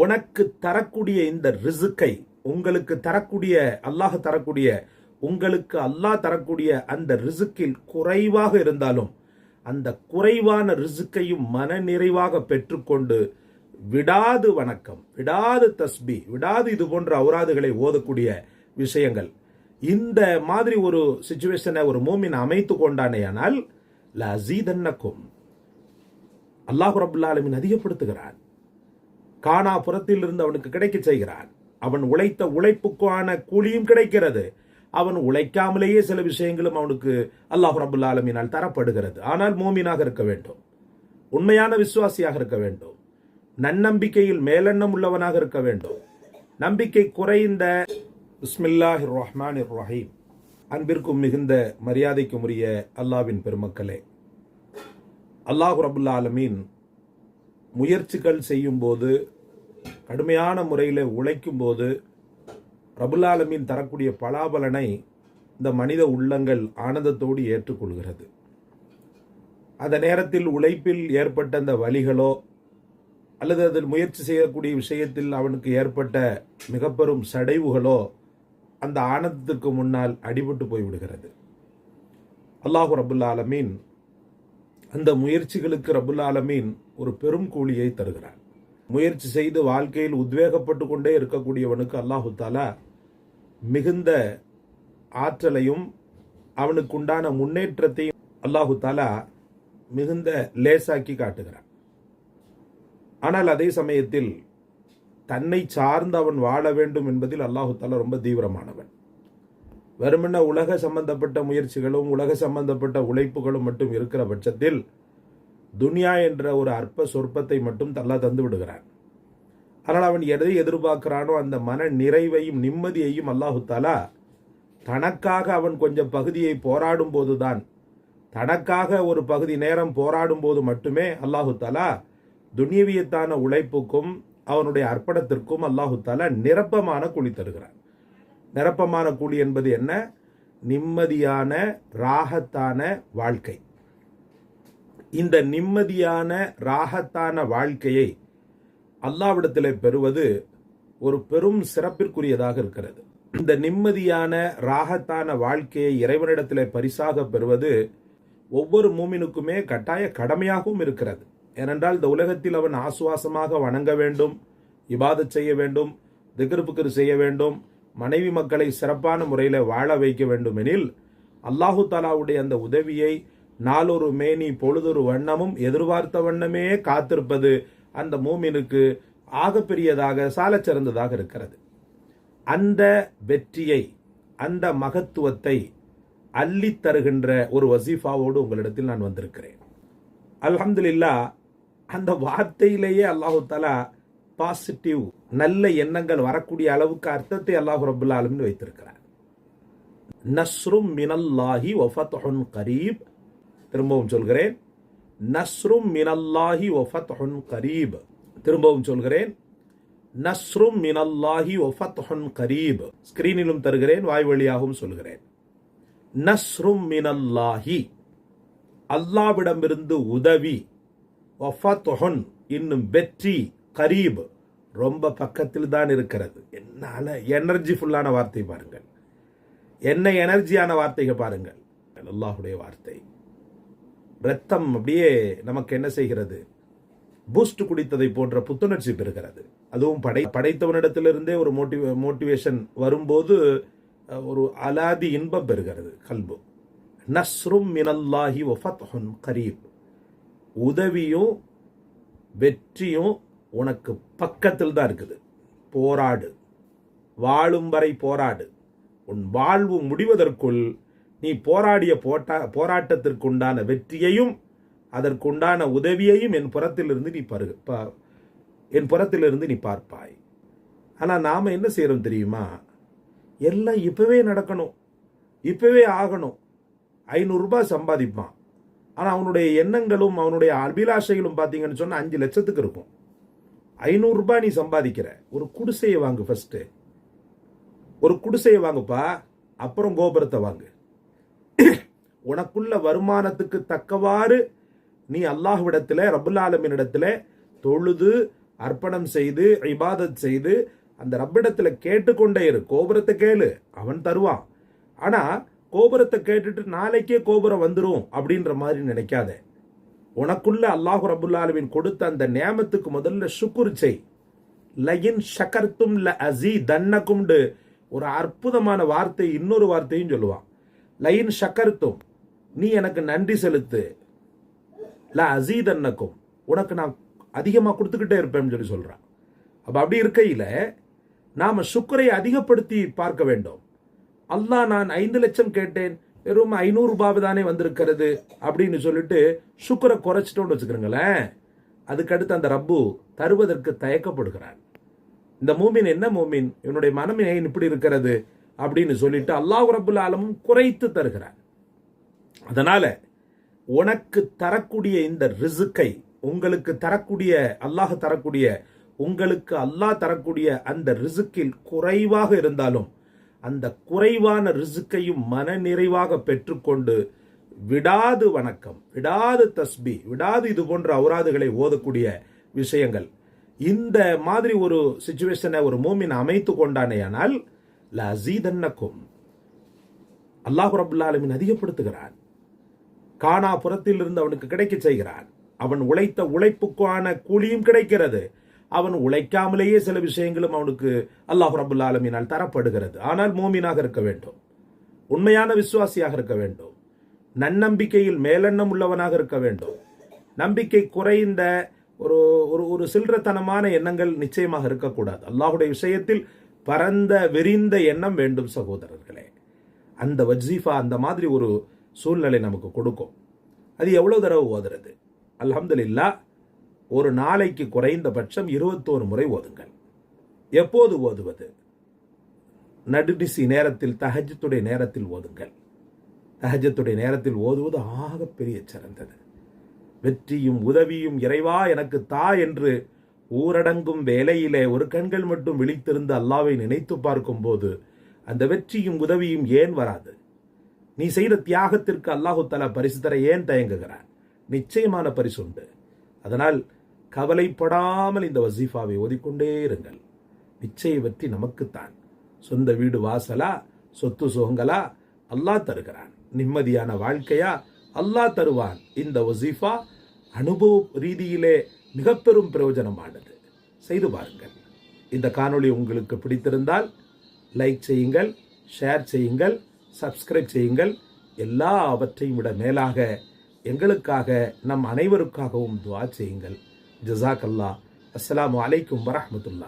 உனக்கு தரக்கூடிய இந்த ரிசுக்கை உங்களுக்கு தரக்கூடிய அல்லாஹ் தரக்கூடிய உங்களுக்கு அல்லாஹ் தரக்கூடிய அந்த ரிசுக்கில் குறைவாக இருந்தாலும் அந்த குறைவான ரிசுக்கையும் மனநிறைவாக பெற்றுக்கொண்டு விடாது வணக்கம் விடாது தஸ்பி விடாது இது போன்ற அவுராதுகளை ஓதக்கூடிய விஷயங்கள். இந்த மாதிரி ஒரு சுச்சுவேஷனை ஒரு மூமின் அமைத்து கொண்டானேயானால் லசீதன்னக்கும் அல்லாஹ் ரபுல்லா அதிகப்படுத்துகிறான். காணாபுரத்தில் இருந்து அவனுக்கு கிடைக்க செய்கிறான். அவன் உழைத்த உழைப்புக்கான கூலியும் கிடைக்கிறது. அவன் உழைக்காமலேயே சில விஷயங்களும் அவனுக்கு அல்லாஹ் ரபுல்லா ஆலமினால் தரப்படுகிறது. ஆனால் மோமீனாக இருக்க வேண்டும். உண்மையான விசுவாசியாக இருக்க வேண்டும். நன்னம்பிக்கையில் மேலெண்ணம் உள்ளவனாக இருக்க வேண்டும். நம்பிக்கை குறைந்த பிஸ்மில்லாஹி ரஹ்மான் ரஹீம். அன்பிற்கும் மிகுந்த மரியாதைக்கும் உரிய அல்லாவின் பெருமக்களே. அல்லாஹு ரபுல்லா ஆலமீன் முயற்சிகள் செய்யும்போது கடுமையான முறையில் உழைக்கும் போது தரக்கூடிய பலாபலனை இந்த மனித உள்ளங்கள் ஆனந்தத்தோடு ஏற்றுக்கொள்கிறது. அந்த நேரத்தில் உழைப்பில் ஏற்பட்ட அந்த வழிகளோ அல்லது அதில் முயற்சி செய்யக்கூடிய விஷயத்தில் அவனுக்கு ஏற்பட்ட மிக பெரும் சடைவுகளோ அந்த ஆனந்தத்திற்கு முன்னால் அடிபட்டு போய்விடுகிறது. அல்லாஹு ரபுல்லாலமீன் அந்த முயற்சிகளுக்கு ரபுல் ஆலமீன் ஒரு பெரும் கூலியை தருகிறார். முயற்சி செய்து வாழ்க்கையில் உத்வேகப்பட்டு கொண்டே இருக்கக்கூடியவனுக்கு அல்லாஹு தாலா மிகுந்த ஆற்றலையும் அவனுக்கு உண்டான முன்னேற்றத்தையும் அல்லாஹு தாலா மிகுந்த லேசாக்கி காட்டுகிறான். ஆனால் அதே சமயத்தில் தன்னை சார்ந்து அவன் வாழ வேண்டும் என்பதில் அல்லாஹு தாலா ரொம்ப தீவிரமானவன். வெறுமன உலக சம்பந்தப்பட்ட முயற்சிகளும் உலக சம்பந்தப்பட்ட உழைப்புகளும் மட்டும் இருக்கிற பட்சத்தில் துனியா என்ற ஒரு அற்ப சொற்பத்தை மட்டும் தள்ள தந்து விடுகிறான். ஆனால் அவன் எதை எதிர்பார்க்கிறானோ அந்த மன நிறைவையும் நிம்மதியையும் அல்லாஹுத்தாலா தனக்காக அவன் கொஞ்சம் பகுதியை போராடும் போதுதான் தனக்காக ஒரு பகுதி நேரம் போராடும் போது மட்டுமே அல்லாஹு தாலா துனியவியத்தான உழைப்புக்கும் அவனுடைய அர்ப்பணத்திற்கும் அல்லாஹு தாலா நிரப்பமான குழி தருகிறான். நிரப்பமான கூலி என்பது என்ன? நிம்மதியான ராகத்தான வாழ்க்கை. இந்த நிம்மதியான ராகத்தான வாழ்க்கையை அல்லாவிடத்தில் பெறுவது ஒரு பெரும் சிறப்பிற்குரியதாக இருக்கிறது. இந்த நிம்மதியான ராகத்தான வாழ்க்கையை இறைவனிடத்தில் பரிசாக பெறுவது ஒவ்வொரு மூமினுக்குமே கட்டாய கடமையாகவும் இருக்கிறது. ஏனென்றால் இந்த உலகத்தில் அவன் ஆசுவாசமாக வணங்க வேண்டும் இபாதச் செய்ய வேண்டும் திகர்புக்கர் செய்ய வேண்டும் மனைவி மக்களை சிறப்பான முறையில் வாழ வைக்க வேண்டுமெனில் அல்லாஹு தாலாவுடைய அந்த உதவியை நாளொரு மேனி பொழுதொரு வண்ணமும் எதிர்பார்த்த வண்ணமே காத்திருப்பது அந்த மூமினுக்கு ஆகப்பெரியதாக சாலச் சிறந்ததாக இருக்கிறது. அந்த வெற்றியை அந்த மகத்துவத்தை அள்ளி தருகின்ற ஒரு வசீஃபாவோடு உங்களிடத்தில் நான் வந்திருக்கிறேன். அல்ஹம்துலில்லா அந்த வார்த்தையிலேயே அல்லாஹு தாலா பாசிட்டிவ் நல்ல எண்ணங்கள் வரக்கூடிய அளவுக்கு அர்த்தத்தை அல்லாஹு ரபுல்லா ஆலமின் வைத்திருக்கிறார். நஸ்ரும் மினல்லாஹி ஒஃபத்ஹுன் கரீப். திரும்பவும் சொல்கிறேன். நஸ்ரும் மினல்லாஹி ஒஃபத்ஹுன் கரீப். திரும்பவும் சொல்கிறேன். நஸ்ரும் மினல்லாஹி ஒஃபத்ஹுன் கரீப். ஸ்கிரீனிலும் தருகிறேன் வாய் வழியாகவும் சொல்கிறேன். நஸ்ரும் மினல்லாஹி. அல்லாவிடமிருந்து உதவி. ஒஃபத்ஹுன் இன்னும் வெற்றி. கரீப் ரொம்ப பக்கத்தில் தான் இருக்கிறது. என்னால் எனர்ஜி ஃபுல்லான வார்த்தை பாருங்கள். என்ன எனர்ஜியான வார்த்தைகள் பாருங்கள். அல்லாஹுடைய வார்த்தை. ரத்தம் அப்படியே நமக்கு என்ன செய்கிறது? பூஸ்ட் குடித்ததை போன்ற புத்துணர்ச்சி பெறுகிறது. அதுவும் படை படைத்தவனிடத்திலிருந்தே ஒரு மோட்டிவே மோட்டிவேஷன் வரும்போது ஒரு அலாதி இன்பம் பெறுகிறது கல்பு. நஸ்ரும் மினல்லாஹி ஒஃபத்ஹுன் கரீப். உதவியும் வெற்றியும் உனக்கு பக்கத்தில் தான் இருக்குது. போராடு. வாழும் வரை போராடு. உன் வாழ்வு முடிவதற்குள் நீ போராடிய போட்டா போராட்டத்திற்குண்டான வெற்றியையும் அதற்குண்டான உதவியையும் என் புறத்திலிருந்து நீ பரு என் புறத்திலிருந்து நீ பார்ப்பாய். ஆனால் நாம் என்ன செய்கிறோம் தெரியுமா? எல்லாம் இப்போவே நடக்கணும். இப்போவே ஆகணும். ஐநூறுரூபா சம்பாதிப்பான். ஆனால் அவனுடைய எண்ணங்களும் அவனுடைய அபிலாஷைகளும் பார்த்தீங்கன்னு சொன்னால் அஞ்சு லட்சத்துக்கு இருக்கும். ஐநூறுரூபா நீ சம்பாதிக்கிற. ஒரு குடிசையை வாங்கு ஃபஸ்ட்டு ஒரு குடிசையை வாங்குப்பா அப்புறம் கோபுரத்தை வாங்கு. உனக்குள்ள வருமானத்துக்கு தக்கவாறு நீ அல்லாஹ்விடத்தில் ரபுல்லாலமினிடத்தில் தொழுது அர்ப்பணம் செய்து இபாதத் செய்து அந்த ரப்பிடத்தில் கேட்டுக்கொண்டே இரு. கோபுரத்தை கேளு அவன் தருவான். ஆனால் கோபுரத்தை கேட்டுட்டு நாளைக்கே கோபுரம் வந்துடும் அப்படின்ற மாதிரி நினைக்காத. உனக்குள்ள அல்லாஹு ரபுல்லாலுவின் கொடுத்த அந்த நேமத்துக்கு முதல்ல சுக்குர் செய். லயின் ஷக்கர்த்தும் ல அசி தன்னக்கும்டு ஒரு அற்புதமான வார்த்தை இன்னொரு வார்த்தையும் சொல்லுவான். லயின் ஷக்கர்த்தும் நீ எனக்கு நன்றி செலுத்து. ல அசீதன்னக்கும் உனக்கு நான் அதிகமாக கொடுத்துக்கிட்டே இருப்பேன்னு சொல்லி சொல்கிறான் அப்போ அப்படி இருக்கையில் நாம் சுக்கரை அதிகப்படுத்தி பார்க்க வேண்டும். அல்லாஹ் நான் ஐந்து லட்சம் கேட்டேன் வெறும் ஐநூறுரூபாவு தானே வந்திருக்கிறது அப்படின்னு சொல்லிட்டு சுக்கரை குறைச்சிட்டோன்னு வச்சுக்கிறோங்களேன் அதுக்கடுத்து அந்த ரப்பு தருவதற்கு தயக்கப்படுகிறான் இந்த மூமின் என்ன மூமின்? என்னுடைய மனம் ஏன் இப்படி இருக்கிறது அப்படின்னு சொல்லிட்டு அல்லாஹ் ரபுல் ஆலமும் குறைத்து தருகிறான் அதனால உனக்கு தரக்கூடிய இந்த ரிசுக்கை உங்களுக்கு தரக்கூடிய அல்லாஹ் தரக்கூடிய உங்களுக்கு அல்லாஹ் தரக்கூடிய அந்த ரிசுக்கில் குறைவாக இருந்தாலும் அந்த குறைவான ரிசுக்கையும் மன நிறைவாக பெற்றுக்கொண்டு விடாது வணக்கம் விடாது தஸ்பி விடாது இது போன்ற அவுராதுகளை ஓதக்கூடிய விஷயங்கள். இந்த மாதிரி ஒரு சுச்சுவேஷனை ஒரு மூமின் அமைத்து கொண்டானேயானால் லசீதன்னக்கும் அல்லாஹு ரபுல்லாலமின் அதிகப்படுத்துகிறான். காணா புறத்தில் இருந்து அவனுக்கு கிடைக்க செய்கிறான். அவன் உழைத்த உழைப்புக்கான கூலியும் கிடைக்கிறது. அவன் உழைக்காமலேயே சில விஷயங்களும் அவனுக்கு அல்லாஹ் ரபுல்லா ஆலமினால் தரப்படுகிறது. ஆனால் மோமீனாக இருக்க வேண்டும். உண்மையான விசுவாசியாக இருக்க வேண்டும். நன்னம்பிக்கையில் மேலெண்ணம் உள்ளவனாக இருக்க வேண்டும். நம்பிக்கை குறைந்த ஒரு ஒரு ஒரு சில்லறத்தனமான எண்ணங்கள் நிச்சயமாக இருக்கக்கூடாது. அல்லாஹுடைய விஷயத்தில் பரந்த விரிந்த எண்ணம் வேண்டும் சகோதரர்களே. அந்த வஜீஃபா அந்த மாதிரி ஒரு சூழ்நிலை நமக்கு கொடுக்கும். அது எவ்வளோ தடவை ஓதுறது? அலமதுல்லா ஒரு நாளைக்கு குறைந்தபட்சம் இருபத்தோரு முறை ஓதுங்கள். எப்போது ஓதுவது? நடுநிசி நேரத்தில் தஹஜத்துடைய நேரத்தில் ஓதுங்கள். தஹஜத்துடைய நேரத்தில் ஓதுவது ஆகப்பெரிய சிறந்தது. வெற்றியும் உதவியும் இறைவா எனக்கு தா என்று ஊரடங்கும் வேலையிலே ஒரு கண்கள் மட்டும் விழித்திருந்து அல்லாவை நினைத்து பார்க்கும்போது அந்த வெற்றியும் உதவியும் ஏன் வராது? நீ செய்த தியாகத்திற்கு அல்லாஹு தலா பரிசு தர ஏன் தயங்குகிறான்? நிச்சயமான பரிசு உண்டு அதனால் கவலைப்படாமல் இந்த வசீஃபாவை ஓதிக்கொண்டே இருங்கள். நிச்சய பற்றி நமக்குத்தான். சொந்த வீடு வாசலா சொத்து சுகங்களா அல்லாஹ் தருகிறான். நிம்மதியான வாழ்க்கையா அல்லாஹ் தருவான். இந்த வசீஃபா அனுபவ ரீதியிலே மிக பெரும் பிரயோஜனமானது. செய்து பாருங்கள். இந்த காணொளி உங்களுக்கு பிடித்திருந்தால் லைக் செய்யுங்கள் ஷேர் செய்யுங்கள் சப்ஸ்கிரைப் செய்யுங்கள். எல்லாவற்றையும் விட மேலாக எங்களுக்காக நம் அனைவருக்காகவும் துவா செய்யுங்கள். ജസാഖ് അല്ലാ അസ്സാം വലൈക്കും വറഹമത്തുള്ള